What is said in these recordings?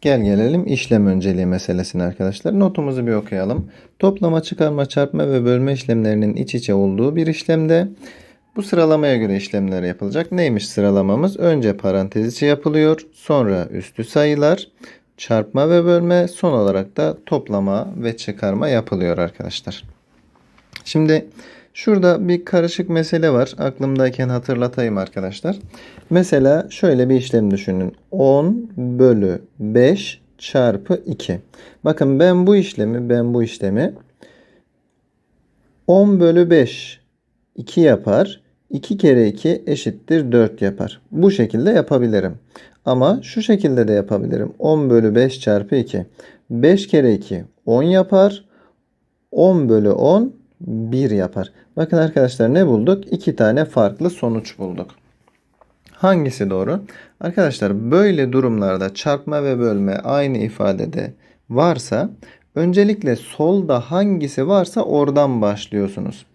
Gel gelelim işlem önceliği meselesine arkadaşlar. Notumuzu bir okuyalım. Toplama, çıkarma, çarpma ve bölme işlemlerinin iç içe olduğu bir işlemde bu sıralamaya göre işlemler yapılacak. Neymiş sıralamamız? Önce parantez içi yapılıyor. Sonra üstü sayılar, çarpma ve bölme, son olarak da toplama ve çıkarma yapılıyor arkadaşlar. Şimdi şurada bir karışık mesele var. Aklımdayken hatırlatayım arkadaşlar. Mesela şöyle bir işlem düşünün. 10 bölü 5 çarpı 2. Bakın ben bu işlemi ben bu işlemi 10 bölü 5 2 yapar. 2 kere 2 eşittir 4 yapar. Bu şekilde yapabilirim. Ama şu şekilde de yapabilirim. 10 bölü 5 çarpı 2. 5 kere 2 10 yapar. 10 bölü 10 1 yapar. Bakın arkadaşlar ne bulduk? 2 tane farklı sonuç bulduk. Hangisi doğru? Arkadaşlar böyle durumlarda çarpma ve bölme aynı ifadede varsa öncelikle solda hangisi varsa oradan başlıyorsunuz.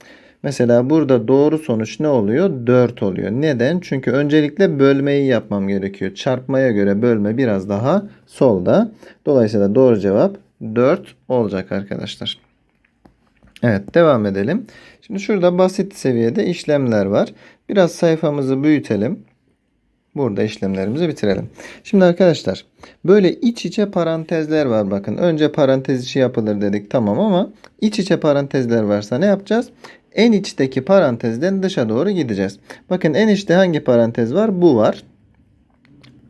Mesela burada doğru sonuç ne oluyor? 4 oluyor. Neden? Çünkü öncelikle bölmeyi yapmam gerekiyor. Çarpmaya göre bölme biraz daha solda. Dolayısıyla doğru cevap 4 olacak arkadaşlar. Evet devam edelim. Şimdi şurada basit seviyede işlemler var. Biraz sayfamızı büyütelim. Burada işlemlerimizi bitirelim. Şimdi arkadaşlar böyle iç içe parantezler var bakın. Önce parantez içi yapılır dedik tamam ama iç içe parantezler varsa ne yapacağız? En içteki parantezden dışa doğru gideceğiz. Bakın en içte hangi parantez var? Bu var.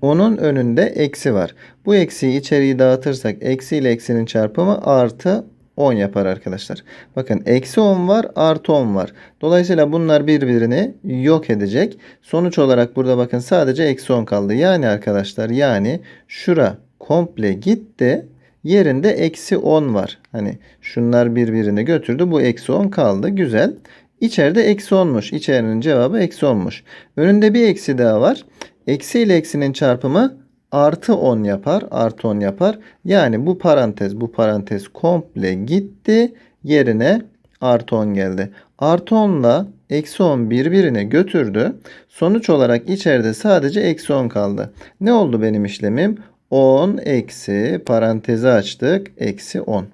Onun önünde eksi var. Bu eksiyi içeriği dağıtırsak eksi ile eksinin çarpımı artı 10 yapar arkadaşlar. Bakın eksi 10 var artı 10 var. Dolayısıyla bunlar birbirini yok edecek. Sonuç olarak burada bakın sadece eksi 10 kaldı. Yani arkadaşlar yani şura komple gitti. Yerinde eksi 10 var. Hani şunlar birbirini götürdü. Bu eksi 10 kaldı. Güzel. İçeride eksi 10'muş. İçerinin cevabı eksi 10'muş. Önünde bir eksi daha var. Eksi ile eksinin çarpımı artı 10 yapar. Artı 10 yapar. Yani bu parantez bu parantez komple gitti. Yerine artı 10 geldi. Artı 10 ile eksi 10 birbirine götürdü. Sonuç olarak içeride sadece eksi 10 kaldı. Ne oldu benim işlemim? 10 eksi parantezi açtık. Eksi 10.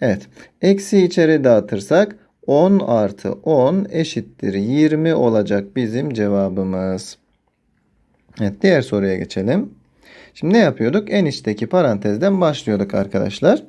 Evet. Eksi içeri dağıtırsak 10 artı 10 eşittir 20 olacak bizim cevabımız. Evet diğer soruya geçelim. Şimdi ne yapıyorduk? En içteki parantezden başlıyorduk arkadaşlar.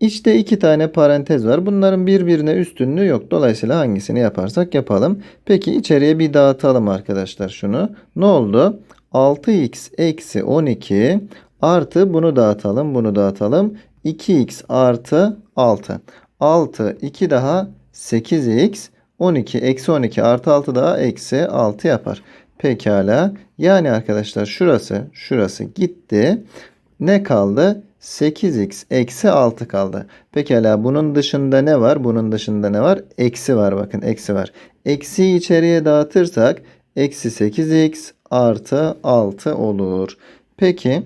İçte iki tane parantez var. Bunların birbirine üstünlüğü yok. Dolayısıyla hangisini yaparsak yapalım. Peki içeriye bir dağıtalım arkadaşlar şunu. Ne oldu? 6x eksi 12 artı bunu dağıtalım. Bunu dağıtalım. 2x artı 6. 6 2 daha 8x 12 eksi 12 artı 6 daha eksi 6 yapar. Pekala. Yani arkadaşlar şurası şurası gitti. Ne kaldı? 8x eksi 6 kaldı. Pekala bunun dışında ne var? Bunun dışında ne var? Eksi var bakın eksi var. Eksiyi içeriye dağıtırsak eksi 8x artı 6 olur. Peki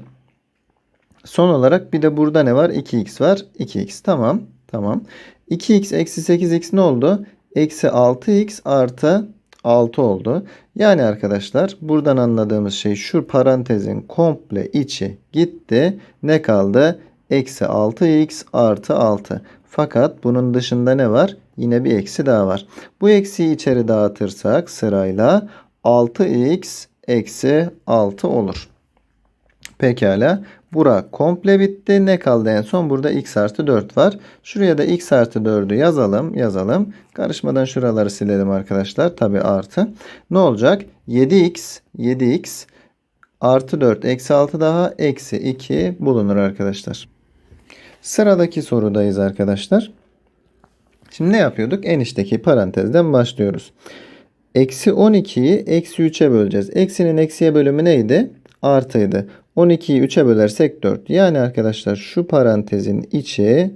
son olarak bir de burada ne var? 2x var. 2x tamam. Tamam. 2x eksi 8x ne oldu? Eksi 6x artı 6 oldu. Yani arkadaşlar buradan anladığımız şey şu parantezin komple içi gitti. Ne kaldı? Eksi 6x artı 6. Fakat bunun dışında ne var? Yine bir eksi daha var. Bu eksiyi içeri dağıtırsak sırayla 6x eksi 6 olur. Pekala. Bura komple bitti. Ne kaldı en son? Burada x artı 4 var. Şuraya da x artı 4'ü yazalım. Yazalım. Karışmadan şuraları silelim arkadaşlar. Tabi artı. Ne olacak? 7x 7x artı 4 eksi 6 daha eksi 2 bulunur arkadaşlar. Sıradaki sorudayız arkadaşlar. Şimdi ne yapıyorduk? En içteki parantezden başlıyoruz. Eksi 12'yi eksi 3'e böleceğiz. Eksinin eksiye bölümü neydi? Artıydı. 12'yi 3'e bölersek 4. Yani arkadaşlar şu parantezin içi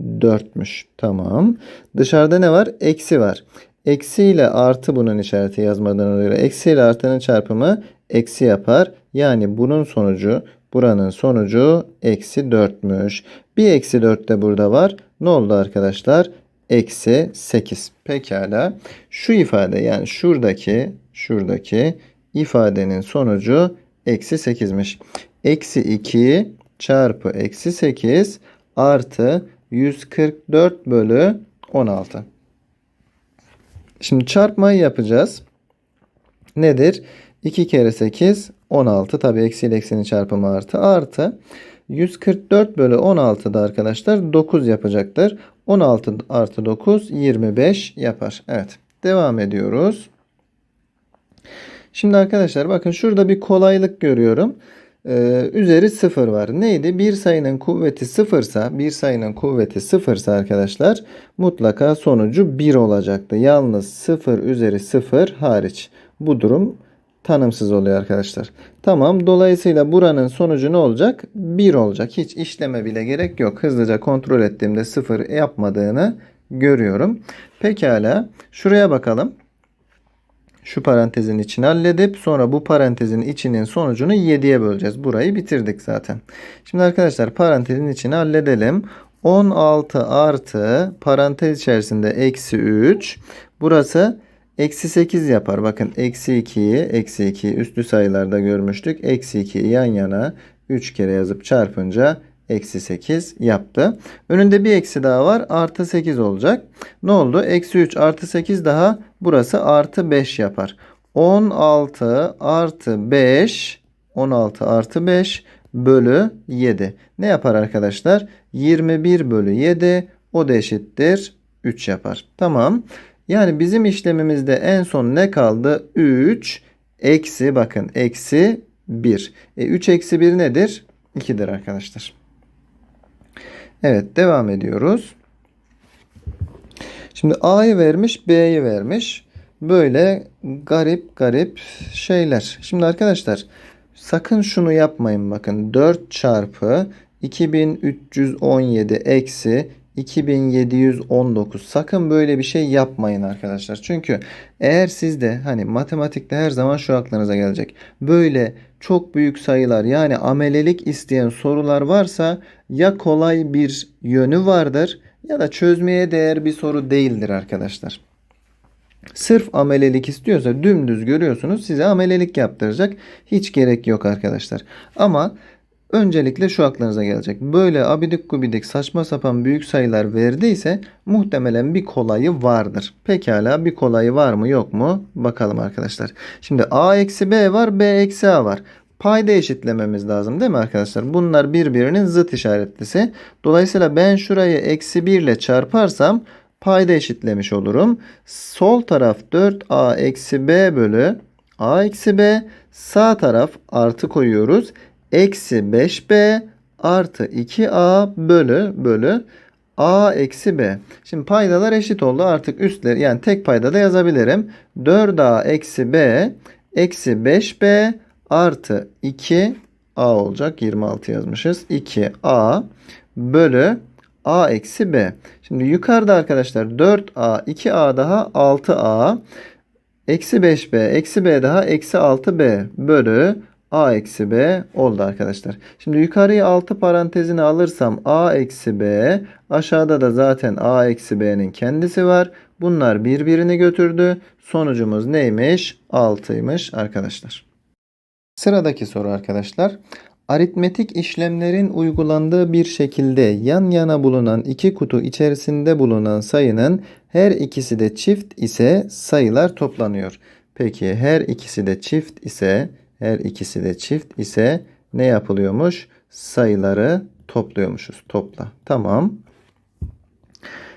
4'müş. Tamam. Dışarıda ne var? Eksi var. Eksi ile artı bunun işareti yazmadan göre. Eksi ile artının çarpımı eksi yapar. Yani bunun sonucu buranın sonucu eksi 4'müş. Bir eksi 4 de burada var. Ne oldu arkadaşlar? Eksi 8. Pekala. Şu ifade yani şuradaki şuradaki ifadenin sonucu eksi 8'miş. Eksi 2 çarpı eksi 8 artı 144 bölü 16. Şimdi çarpmayı yapacağız. Nedir? 2 kere 8 16. Tabi eksi ile eksinin çarpımı artı. Artı 144 bölü 16 arkadaşlar 9 yapacaktır. 16 artı 9 25 yapar. Evet. Devam ediyoruz. Şimdi arkadaşlar bakın şurada bir kolaylık görüyorum. Ee, üzeri 0 var. Neydi? Bir sayının kuvveti 0 ise bir sayının kuvveti 0 ise arkadaşlar mutlaka sonucu 1 olacaktı. Yalnız 0 üzeri 0 hariç. Bu durum tanımsız oluyor arkadaşlar. Tamam. Dolayısıyla buranın sonucu ne olacak? 1 olacak. Hiç işleme bile gerek yok. Hızlıca kontrol ettiğimde 0 yapmadığını görüyorum. Pekala. Şuraya bakalım. Şu parantezin içini halledip sonra bu parantezin içinin sonucunu 7'ye böleceğiz. Burayı bitirdik zaten. Şimdi arkadaşlar parantezin içini halledelim. 16 artı parantez içerisinde eksi 3. Burası eksi 8 yapar. Bakın eksi 2'yi eksi 2'yi üstlü sayılarda görmüştük. Eksi 2'yi yan yana 3 kere yazıp çarpınca eksi 8 yaptı. Önünde bir eksi daha var. Artı 8 olacak. Ne oldu? Eksi 3 artı 8 daha burası artı 5 yapar. 16 artı 5 16 artı 5 bölü 7. Ne yapar arkadaşlar? 21 bölü 7 o da eşittir 3 yapar. Tamam. Yani bizim işlemimizde en son ne kaldı? 3 eksi bakın eksi 1. E, 3 eksi 1 nedir? 2'dir arkadaşlar. Evet devam ediyoruz. Şimdi A'yı vermiş B'yi vermiş. Böyle garip garip şeyler. Şimdi arkadaşlar sakın şunu yapmayın bakın. 4 çarpı 2317 eksi 2719 sakın böyle bir şey yapmayın arkadaşlar. Çünkü eğer sizde hani matematikte her zaman şu aklınıza gelecek. Böyle çok büyük sayılar yani amelelik isteyen sorular varsa ya kolay bir yönü vardır ya da çözmeye değer bir soru değildir arkadaşlar. Sırf amelelik istiyorsa dümdüz görüyorsunuz size amelelik yaptıracak. Hiç gerek yok arkadaşlar. Ama öncelikle şu aklınıza gelecek. Böyle abidik gubidik saçma sapan büyük sayılar verdiyse muhtemelen bir kolayı vardır. Pekala bir kolayı var mı yok mu? Bakalım arkadaşlar. Şimdi a eksi b var b eksi a var. Payda eşitlememiz lazım değil mi arkadaşlar? Bunlar birbirinin zıt işaretlisi. Dolayısıyla ben şurayı eksi 1 ile çarparsam payda eşitlemiş olurum. Sol taraf 4a eksi b bölü a eksi b. Sağ taraf artı koyuyoruz. Eksi 5b artı 2a bölü bölü a eksi b. Şimdi paydalar eşit oldu. Artık üstleri yani tek payda da yazabilirim. 4a eksi b eksi 5b artı 2 a olacak. 26 yazmışız. 2a bölü a eksi b. Şimdi yukarıda arkadaşlar 4a 2a daha 6a eksi 5b eksi b daha eksi 6b bölü a eksi b oldu arkadaşlar. Şimdi yukarıyı 6 parantezine alırsam a eksi b aşağıda da zaten a eksi b'nin kendisi var. Bunlar birbirini götürdü. Sonucumuz neymiş? 6'ymış arkadaşlar. Sıradaki soru arkadaşlar. Aritmetik işlemlerin uygulandığı bir şekilde yan yana bulunan iki kutu içerisinde bulunan sayının her ikisi de çift ise sayılar toplanıyor. Peki her ikisi de çift ise her ikisi de çift ise ne yapılıyormuş? Sayıları topluyormuşuz. Topla. Tamam.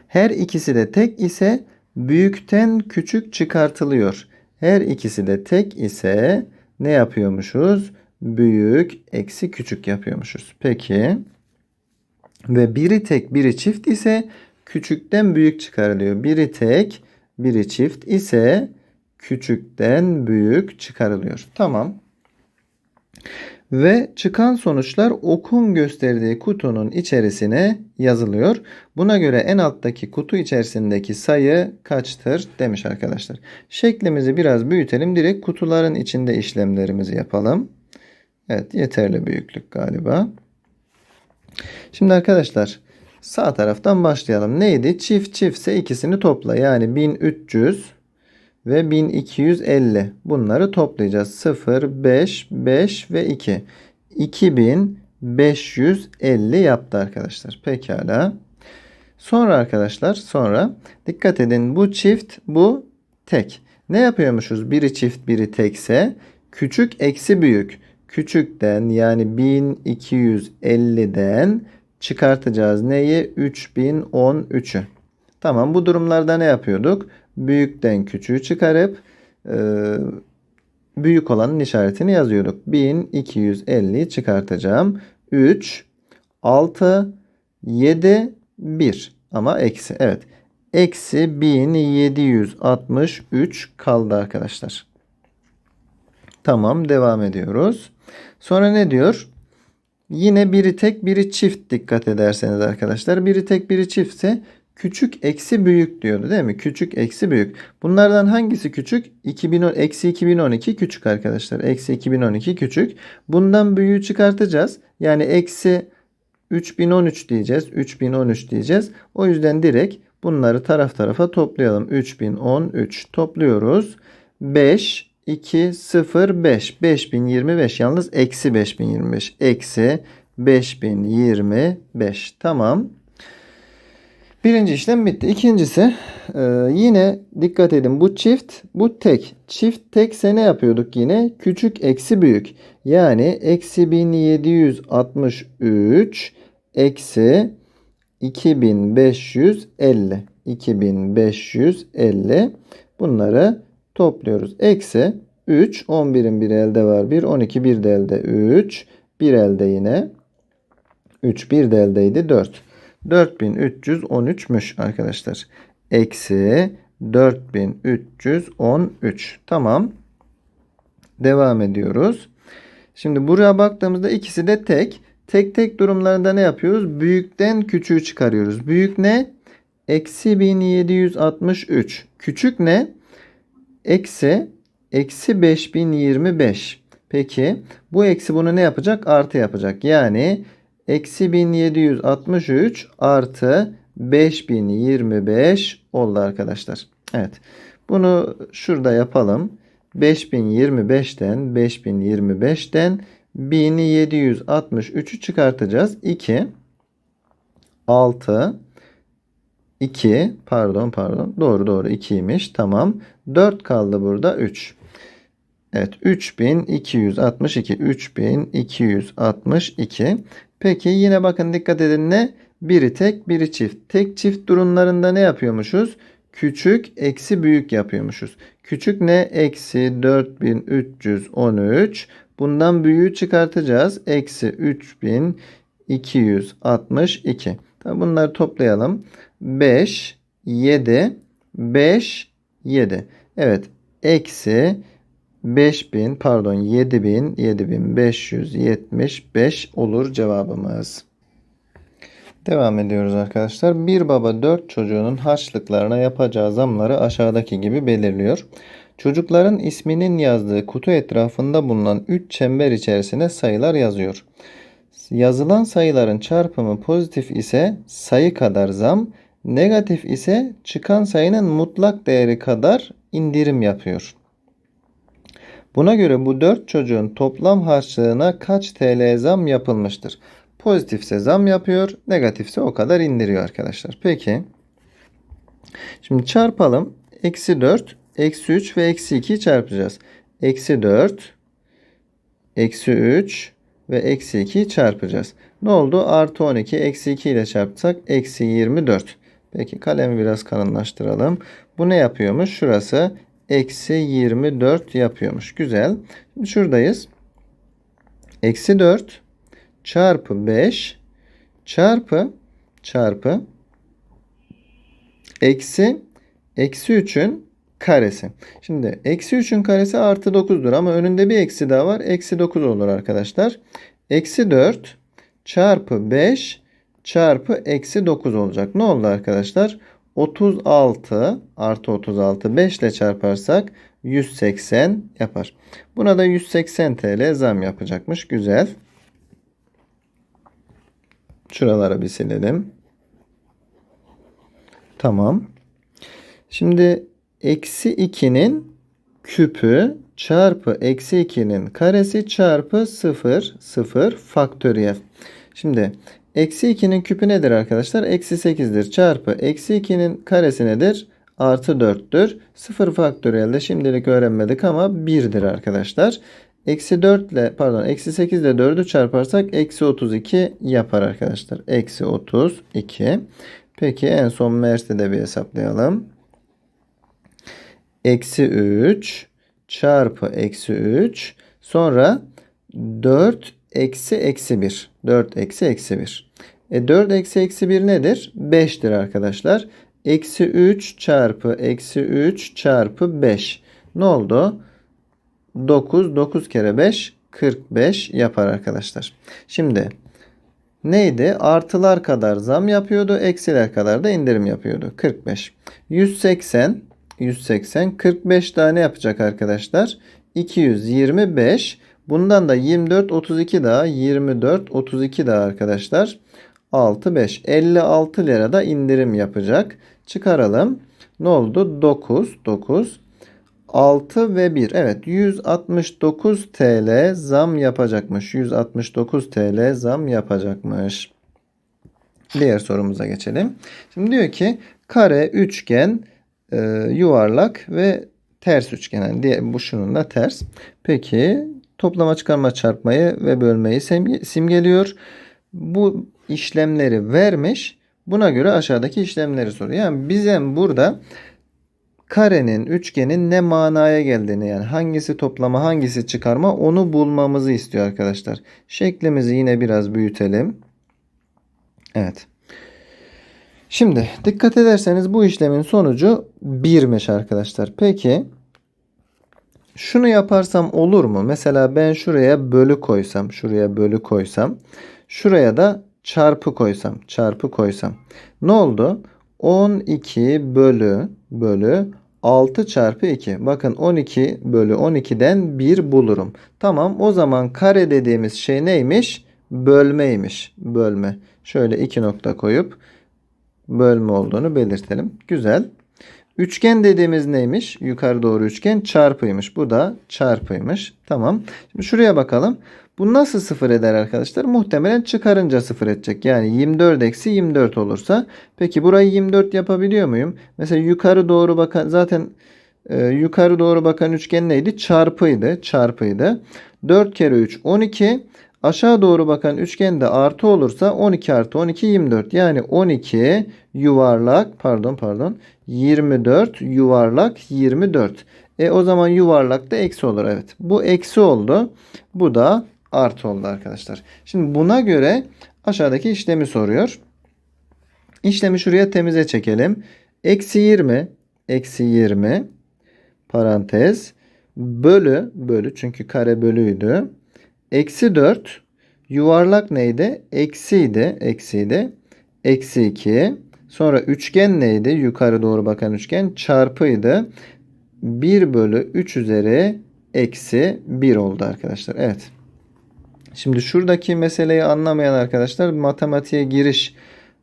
Her ikisi de tek ise büyükten küçük çıkartılıyor. Her ikisi de tek ise ne yapıyormuşuz? Büyük eksi küçük yapıyormuşuz. Peki. Ve biri tek biri çift ise küçükten büyük çıkarılıyor. Biri tek biri çift ise küçükten büyük çıkarılıyor. Tamam. Ve çıkan sonuçlar okun gösterdiği kutunun içerisine yazılıyor. Buna göre en alttaki kutu içerisindeki sayı kaçtır demiş arkadaşlar. Şeklimizi biraz büyütelim. Direkt kutuların içinde işlemlerimizi yapalım. Evet yeterli büyüklük galiba. Şimdi arkadaşlar sağ taraftan başlayalım. Neydi? Çift çiftse ikisini topla. Yani 1300 ve 1250. Bunları toplayacağız. 0, 5, 5 ve 2. 2000, 550 yaptı arkadaşlar. Pekala. Sonra arkadaşlar sonra dikkat edin bu çift bu tek. Ne yapıyormuşuz? Biri çift biri tekse küçük eksi büyük. Küçükten yani 1250'den çıkartacağız neyi? 3013'ü. Tamam bu durumlarda ne yapıyorduk? Büyükten küçüğü çıkarıp e, büyük olanın işaretini yazıyorduk. 1250'yi çıkartacağım. 3, 6, 7, 1 ama eksi. Evet. Eksi 1763 kaldı arkadaşlar. Tamam devam ediyoruz. Sonra ne diyor? Yine biri tek biri çift dikkat ederseniz arkadaşlar. Biri tek biri çiftse küçük eksi büyük diyordu değil mi? Küçük eksi büyük. Bunlardan hangisi küçük? 2010, eksi 2012 küçük arkadaşlar. Eksi 2012 küçük. Bundan büyüğü çıkartacağız. Yani eksi 3013 diyeceğiz. 3013 diyeceğiz. O yüzden direkt bunları taraf tarafa toplayalım. 3013 topluyoruz. 5, 2, 0, 5. 5025 yalnız eksi 5025. Eksi 5025. Tamam. Birinci işlem bitti. İkincisi e, yine dikkat edin bu çift bu tek. Çift tekse ne yapıyorduk yine? Küçük eksi büyük. Yani eksi 1763 eksi 2550. 2550 bunları topluyoruz. Eksi 3 11'in bir elde var 1 12 bir de elde 3 bir elde yine 3 bir de eldeydi 4. 4313'müş arkadaşlar. Eksi 4313. Tamam. Devam ediyoruz. Şimdi buraya baktığımızda ikisi de tek. Tek tek durumlarında ne yapıyoruz? Büyükten küçüğü çıkarıyoruz. Büyük ne? Eksi 1763. Küçük ne? Eksi eksi 5025. Peki bu eksi bunu ne yapacak? Artı yapacak. Yani Eksi 1763 artı 5025 oldu arkadaşlar. Evet. Bunu şurada yapalım. 5025'ten 5025'ten 1763'ü çıkartacağız. 2 6 2 pardon pardon doğru doğru 2'ymiş tamam 4 kaldı burada 3 Evet 3262 3262 Peki yine bakın dikkat edin ne? Biri tek biri çift. Tek çift durumlarında ne yapıyormuşuz? Küçük eksi büyük yapıyormuşuz. Küçük ne? Eksi 4313. Bundan büyüğü çıkartacağız. Eksi 3262. Tabi bunları toplayalım. 5, 7, 5, 7. Evet. Eksi 5000 pardon 7000 7575 olur cevabımız. Devam ediyoruz arkadaşlar. Bir baba 4 çocuğunun harçlıklarına yapacağı zamları aşağıdaki gibi belirliyor. Çocukların isminin yazdığı kutu etrafında bulunan 3 çember içerisine sayılar yazıyor. Yazılan sayıların çarpımı pozitif ise sayı kadar zam, negatif ise çıkan sayının mutlak değeri kadar indirim yapıyor. Buna göre bu 4 çocuğun toplam harçlığına kaç TL zam yapılmıştır? Pozitifse zam yapıyor, negatifse o kadar indiriyor arkadaşlar. Peki. Şimdi çarpalım. Eksi 4, eksi 3 ve eksi 2'yi çarpacağız. Eksi 4, eksi 3 ve eksi 2'yi çarpacağız. Ne oldu? Artı 12, eksi 2 ile çarpsak eksi 24. Peki kalemi biraz kalınlaştıralım. Bu ne yapıyormuş? Şurası eksi 24 yapıyormuş. Güzel. Şimdi şuradayız. Eksi 4 çarpı 5 çarpı çarpı eksi eksi 3'ün karesi. Şimdi eksi 3'ün karesi artı 9'dur ama önünde bir eksi daha var. Eksi 9 olur arkadaşlar. Eksi 4 çarpı 5 çarpı eksi 9 olacak. Ne oldu arkadaşlar? 36 artı 36 5 ile çarparsak 180 yapar. Buna da 180 TL zam yapacakmış. Güzel. Şuralara bir silelim. Tamam. Şimdi eksi 2'nin küpü çarpı eksi 2'nin karesi çarpı 0 0 faktöriyel. Şimdi eksi 2'nin küpü nedir arkadaşlar? Eksi 8'dir çarpı eksi 2'nin karesi nedir? Artı 4'tür. 0 faktöriyel de şimdilik öğrenmedik ama 1'dir arkadaşlar. Eksi 4 ile pardon eksi 8 ile 4'ü çarparsak eksi 32 yapar arkadaşlar. Eksi 32. Peki en son Mers'i de bir hesaplayalım. Eksi 3 çarpı eksi 3 sonra 4 eksi eksi 1. 4 eksi eksi 1. E 4 eksi eksi 1 nedir? 5'tir arkadaşlar. Eksi 3 çarpı eksi 3 çarpı 5. Ne oldu? 9. 9 kere 5 45 yapar arkadaşlar. Şimdi neydi? Artılar kadar zam yapıyordu. Eksiler kadar da indirim yapıyordu. 45. 180 180 45 tane yapacak arkadaşlar. 225 bundan da 24 32 daha 24 32 daha arkadaşlar. 6 5 56 lira da indirim yapacak. Çıkaralım. Ne oldu? 9 9 6 ve 1. Evet 169 TL zam yapacakmış. 169 TL zam yapacakmış. Diğer sorumuza geçelim. Şimdi diyor ki kare, üçgen, e, yuvarlak ve ters üçgen. Yani diye, bu şunun da ters. Peki toplama çıkarma çarpmayı ve bölmeyi simgeliyor. Bu işlemleri vermiş. Buna göre aşağıdaki işlemleri soruyor. Yani bize burada karenin, üçgenin ne manaya geldiğini yani hangisi toplama hangisi çıkarma onu bulmamızı istiyor arkadaşlar. Şeklimizi yine biraz büyütelim. Evet. Şimdi dikkat ederseniz bu işlemin sonucu 1'miş arkadaşlar. Peki şunu yaparsam olur mu? Mesela ben şuraya bölü koysam, şuraya bölü koysam, şuraya da çarpı koysam, çarpı koysam. Ne oldu? 12 bölü bölü 6 çarpı 2. Bakın 12 bölü 12'den 1 bulurum. Tamam o zaman kare dediğimiz şey neymiş? Bölmeymiş. Bölme. Şöyle 2 nokta koyup bölme olduğunu belirtelim. Güzel. Üçgen dediğimiz neymiş? Yukarı doğru üçgen çarpıymış. Bu da çarpıymış. Tamam. Şimdi şuraya bakalım. Bu nasıl sıfır eder arkadaşlar? Muhtemelen çıkarınca sıfır edecek. Yani 24 eksi 24 olursa. Peki burayı 24 yapabiliyor muyum? Mesela yukarı doğru bakan zaten e, yukarı doğru bakan üçgen neydi? Çarpıydı. Çarpıydı. 4 kere 3 12. Aşağı doğru bakan üçgen de artı olursa 12 artı 12 24. Yani 12 yuvarlak pardon pardon 24 yuvarlak 24. E o zaman yuvarlak da eksi olur. Evet. Bu eksi oldu. Bu da artı oldu arkadaşlar. Şimdi buna göre aşağıdaki işlemi soruyor. İşlemi şuraya temize çekelim. Eksi 20 eksi 20 parantez bölü bölü çünkü kare bölüydü. Eksi 4 yuvarlak neydi? Eksiydi. Eksiydi. Eksi 2 sonra üçgen neydi? Yukarı doğru bakan üçgen çarpıydı. 1 bölü 3 üzeri eksi 1 oldu arkadaşlar. Evet. Şimdi şuradaki meseleyi anlamayan arkadaşlar matematiğe giriş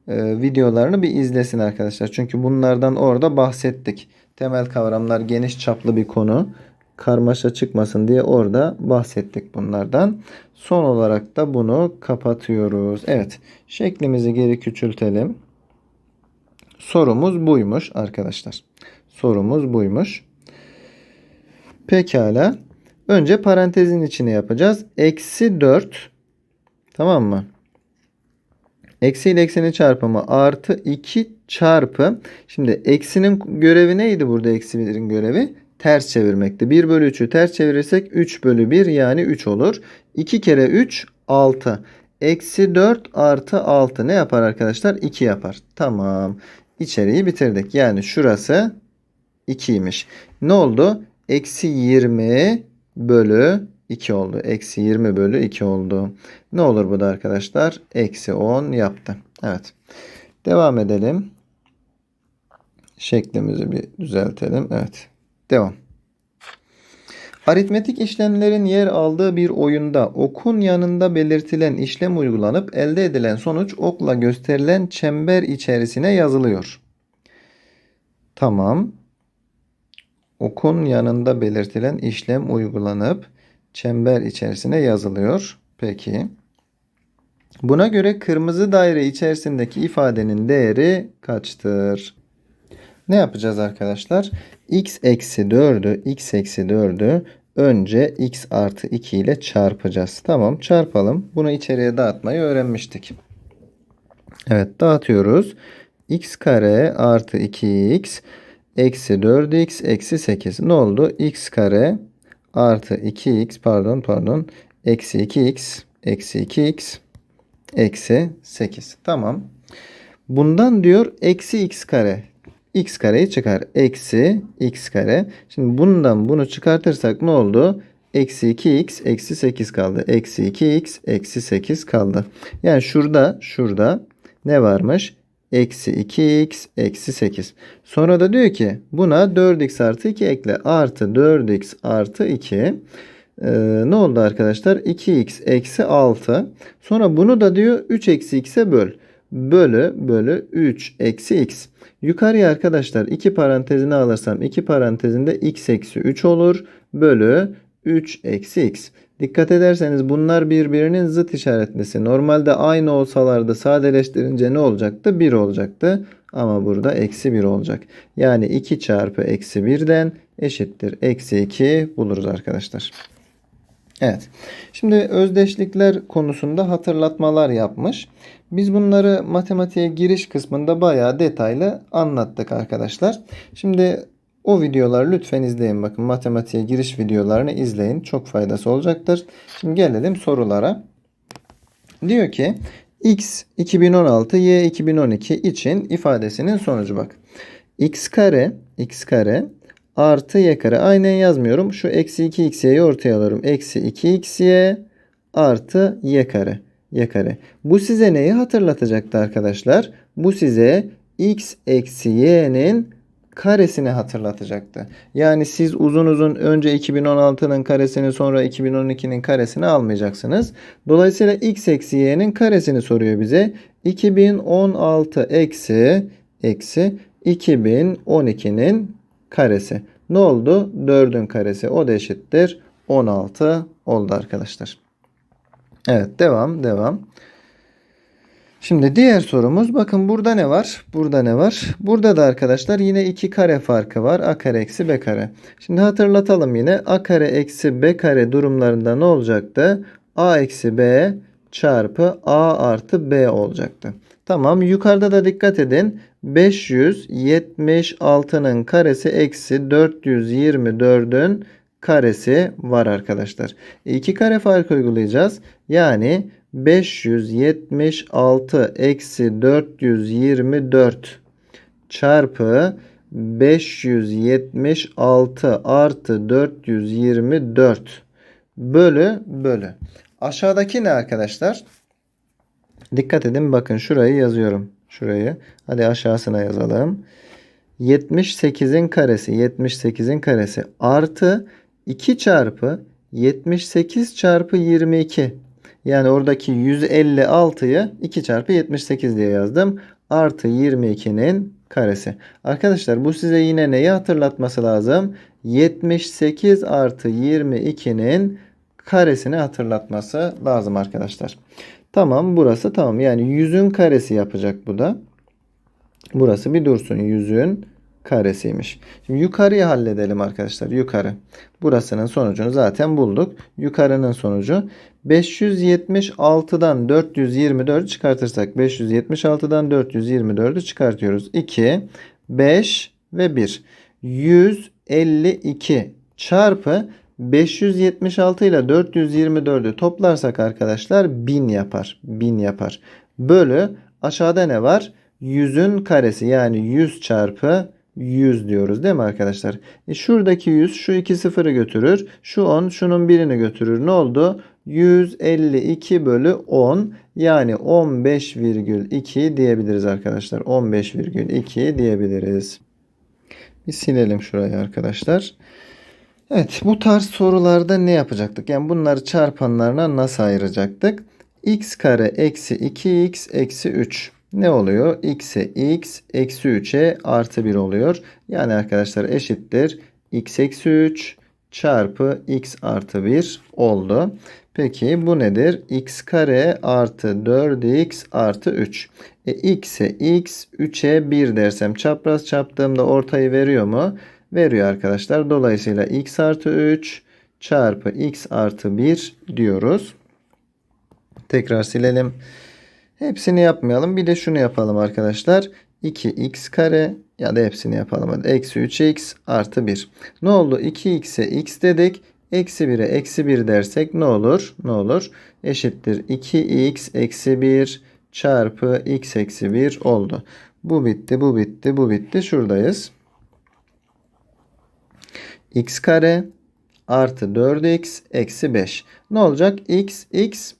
e, videolarını bir izlesin arkadaşlar. Çünkü bunlardan orada bahsettik. Temel kavramlar geniş çaplı bir konu. Karmaşa çıkmasın diye orada bahsettik bunlardan. Son olarak da bunu kapatıyoruz. Evet. Şeklimizi geri küçültelim. Sorumuz buymuş arkadaşlar. Sorumuz buymuş. Pekala. Önce parantezin içine yapacağız. Eksi 4. Tamam mı? Eksi ile eksinin çarpımı artı 2 çarpı. Şimdi eksinin görevi neydi burada eksi 1'in görevi? Ters çevirmekti. 1 bölü 3'ü ters çevirirsek 3 bölü 1 yani 3 olur. 2 kere 3 6. Eksi 4 artı 6 ne yapar arkadaşlar? 2 yapar. Tamam. İçeriği bitirdik. Yani şurası 2'ymiş. Ne oldu? Eksi 20 bölü 2 oldu. Eksi 20 bölü 2 oldu. Ne olur bu da arkadaşlar? Eksi 10 yaptı. Evet. Devam edelim. Şeklimizi bir düzeltelim. Evet. Devam. Aritmetik işlemlerin yer aldığı bir oyunda okun yanında belirtilen işlem uygulanıp elde edilen sonuç okla gösterilen çember içerisine yazılıyor. Tamam. okun yanında belirtilen işlem uygulanıp çember içerisine yazılıyor. Peki. Buna göre kırmızı daire içerisindeki ifadenin değeri kaçtır? Ne yapacağız arkadaşlar? x eksi 4'ü x eksi 4'ü önce x artı 2 ile çarpacağız. Tamam çarpalım. Bunu içeriye dağıtmayı öğrenmiştik. Evet dağıtıyoruz. x kare artı 2x eksi 4x eksi 8. Ne oldu? x kare artı 2x pardon pardon eksi 2x eksi 2x eksi 8. Tamam. Bundan diyor eksi x kare. X kareyi çıkar. Eksi x kare. Şimdi bundan bunu çıkartırsak ne oldu? Eksi 2x eksi 8 kaldı. Eksi 2x eksi 8 kaldı. Yani şurada şurada ne varmış? Eksi 2x eksi 8. Sonra da diyor ki buna 4x artı 2 ekle. Artı 4x artı 2. Ee, ne oldu arkadaşlar? 2x eksi 6. Sonra bunu da diyor 3 eksi x'e böl. Bölü bölü 3 eksi x. Yukarıya arkadaşlar 2 parantezini alırsam 2 parantezinde x eksi 3 olur. Bölü 3 eksi x. Dikkat ederseniz bunlar birbirinin zıt işaretlisi. Normalde aynı olsalardı sadeleştirince ne olacaktı? 1 olacaktı. Ama burada eksi 1 olacak. Yani 2 çarpı eksi 1'den eşittir. Eksi 2 buluruz arkadaşlar. Evet. Şimdi özdeşlikler konusunda hatırlatmalar yapmış. Biz bunları matematiğe giriş kısmında bayağı detaylı anlattık arkadaşlar. Şimdi o videoları lütfen izleyin. Bakın matematiğe giriş videolarını izleyin. Çok faydası olacaktır. Şimdi gelelim sorulara. Diyor ki x 2016 y 2012 için ifadesinin sonucu bak. x kare x kare artı y kare. Aynen yazmıyorum. Şu eksi 2xy'yi ortaya alıyorum. Eksi 2xy artı y kare. Y. Bu size neyi hatırlatacaktı arkadaşlar? Bu size x eksi y'nin karesini hatırlatacaktı. Yani siz uzun uzun önce 2016'nın karesini sonra 2012'nin karesini almayacaksınız. Dolayısıyla x eksi y'nin karesini soruyor bize. 2016 eksi eksi 2012'nin karesi. Ne oldu? 4'ün karesi. O da eşittir. 16 oldu arkadaşlar. Evet devam devam. Şimdi diğer sorumuz bakın burada ne var? Burada ne var? Burada da arkadaşlar yine iki kare farkı var. A kare eksi B kare. Şimdi hatırlatalım yine. A kare eksi B kare durumlarında ne olacaktı? A eksi B çarpı A artı B olacaktı. Tamam yukarıda da dikkat edin. 576'nın karesi eksi 424'ün karesi var arkadaşlar. E, iki kare fark uygulayacağız. Yani 576 eksi 424 çarpı 576 artı 424 bölü bölü. Aşağıdaki ne arkadaşlar? Dikkat edin bakın şurayı yazıyorum. Şurayı. Hadi aşağısına yazalım. 78'in karesi 78'in karesi artı 2 çarpı 78 çarpı 22 yani oradaki 156'yı 2 çarpı 78 diye yazdım. Artı 22'nin karesi. Arkadaşlar bu size yine neyi hatırlatması lazım? 78 artı 22'nin karesini hatırlatması lazım arkadaşlar. Tamam burası tamam. Yani 100'ün karesi yapacak bu da. Burası bir dursun. 100'ün karesiymiş. Şimdi yukarıyı halledelim arkadaşlar. Yukarı. Burasının sonucunu zaten bulduk. Yukarının sonucu 576'dan 424 çıkartırsak 576'dan 424'ü çıkartıyoruz. 2, 5 ve 1. 152 çarpı 576 ile 424'ü toplarsak arkadaşlar 1000 yapar. 1000 yapar. Bölü aşağıda ne var? 100'ün karesi yani 100 çarpı 100 diyoruz değil mi arkadaşlar? E şuradaki 100 şu iki sıfırı götürür. Şu 10 şunun birini götürür. Ne oldu? 152 bölü 10 yani 15,2 diyebiliriz arkadaşlar. 15,2 diyebiliriz. Bir silelim şurayı arkadaşlar. Evet bu tarz sorularda ne yapacaktık? Yani bunları çarpanlarına nasıl ayıracaktık? x kare eksi 2x eksi 3 ne oluyor? x'e x eksi 3'e artı 1 oluyor. Yani arkadaşlar eşittir x eksi 3 çarpı x artı 1 oldu. Peki bu nedir? x kare artı 4x artı 3. E, x'e x, 3'e 1 dersem çapraz çarptığımda ortayı veriyor mu? Veriyor arkadaşlar. Dolayısıyla x artı 3 çarpı x artı 1 diyoruz. Tekrar silelim. Hepsini yapmayalım. Bir de şunu yapalım arkadaşlar. 2x kare ya da hepsini yapalım. Hadi. Eksi 3x artı 1. Ne oldu? 2x'e x dedik. Eksi 1'e eksi 1 dersek ne olur? Ne olur? Eşittir 2x eksi 1 çarpı x eksi 1 oldu. Bu bitti, bu bitti, bu bitti. Şuradayız. x kare artı 4x eksi 5. Ne olacak? x, x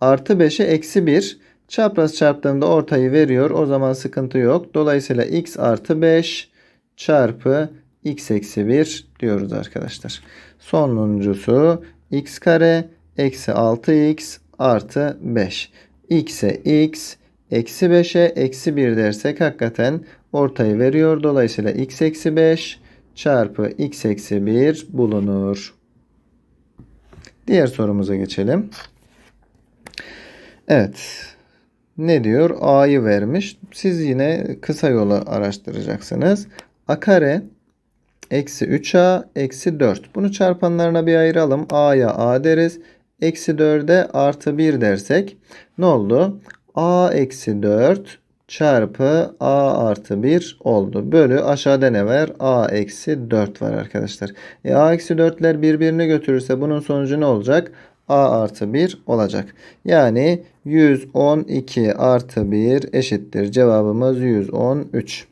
artı 5'e eksi 1. Çapraz çarptığımda ortayı veriyor. O zaman sıkıntı yok. Dolayısıyla x artı 5 çarpı x eksi 1 diyoruz arkadaşlar. Sonuncusu x kare eksi 6x artı 5. x'e x eksi 5'e eksi 1 dersek hakikaten ortayı veriyor. Dolayısıyla x eksi 5 çarpı x eksi 1 bulunur. Diğer sorumuza geçelim. Evet. Ne diyor? A'yı vermiş. Siz yine kısa yolu araştıracaksınız. A kare eksi 3A eksi 4. Bunu çarpanlarına bir ayıralım. A'ya A deriz. Eksi 4'e artı 1 dersek ne oldu? A eksi 4 çarpı A artı 1 oldu. Bölü aşağıda ne var? A eksi 4 var arkadaşlar. E, A eksi 4'ler birbirini götürürse bunun sonucu ne olacak? A artı 1 olacak. Yani 112 artı 1 eşittir. Cevabımız 113.